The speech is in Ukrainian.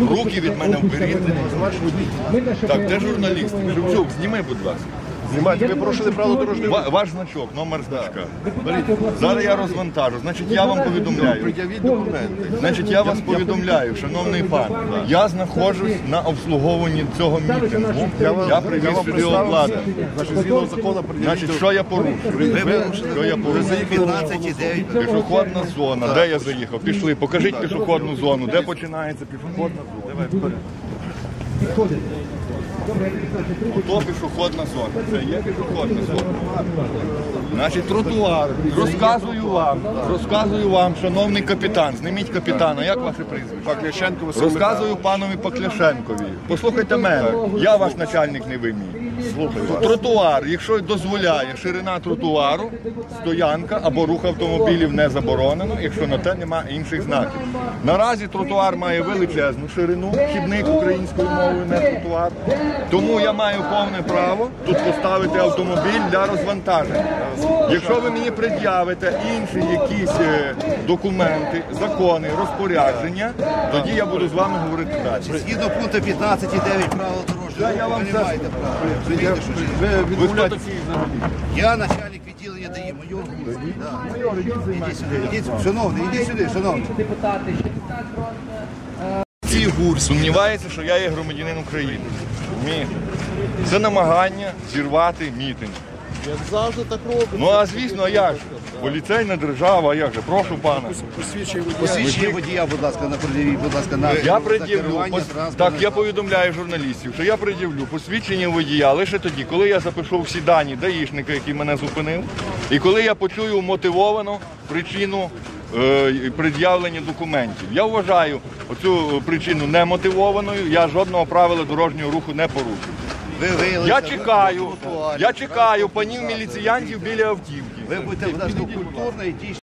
Руки від мене вберіть. Так, де журналісти? Шевчук, зніми, будь ласка. Знімайте, ви порушили правила дорожнього Ва- Ваш значок, номер значка. Зараз я розвантажу. Значить, я вам повідомляю. Пред'явіть документи. Значить, я вас повідомляю, шановний пан. Я знаходжусь на обслуговуванні цього мітингу. Я привіз сюди представився. Значить, згідно закону пред'явіть Значить, що я порушив? Що я порушив? 15,9. Пішохідна зона. Де я заїхав? Пішли. Покажіть пішохідну зону. Де починається пішохідна зона? Ото пішохідна зона. Це є пішохідна зона. Значить, тротуар. Розказую вам, розказую вам, шановний капітан. Зніміть капітана. Як ваше прізвище? Пакляшенко Василь Розказую панові Пакляшенкові. Послухайте мене, я ваш начальник не мій. Тротуар, якщо дозволяє ширина тротуару, стоянка або рух автомобілів не заборонено, якщо на те немає інших знаків. Наразі тротуар має величезну ширину, хідник українською мовою не тротуар. Тому я маю повне право тут поставити автомобіль для розвантаження. Якщо ви мені пред'явите інші якісь е, документи, закони, розпорядження, тоді я буду з вами говорити далі. Згідно пункту 15,9 правил дорожнього Я вам руху, ви? Я начальник відділення дає майор. Да. Сюди. Шановний, ідіть сюди, шановний. Цей гур сумнівається, що я є громадянин України. Це намагання зірвати мітинг. Як завжди так робить. Ну а звісно, як же? Поліцейна держава, а як же? Прошу пана. Посвідчує. Посвідчення водія, будь ласка, на пред'явіть, будь ласка, на Я пред'явлю. пос- Так, я повідомляю журналістів, що я пред'явлю посвідчення водія лише тоді, коли я запишу всі дані даїшника, який мене зупинив, і коли я почую мотивовану причину е, пред'явлення документів. Я вважаю оцю причину немотивованою, я жодного правила дорожнього руху не порушую. Ви Я чекаю, я чекаю панів міліціянтів біля автівки. Ви будете, в ласка, культурно і дійсно.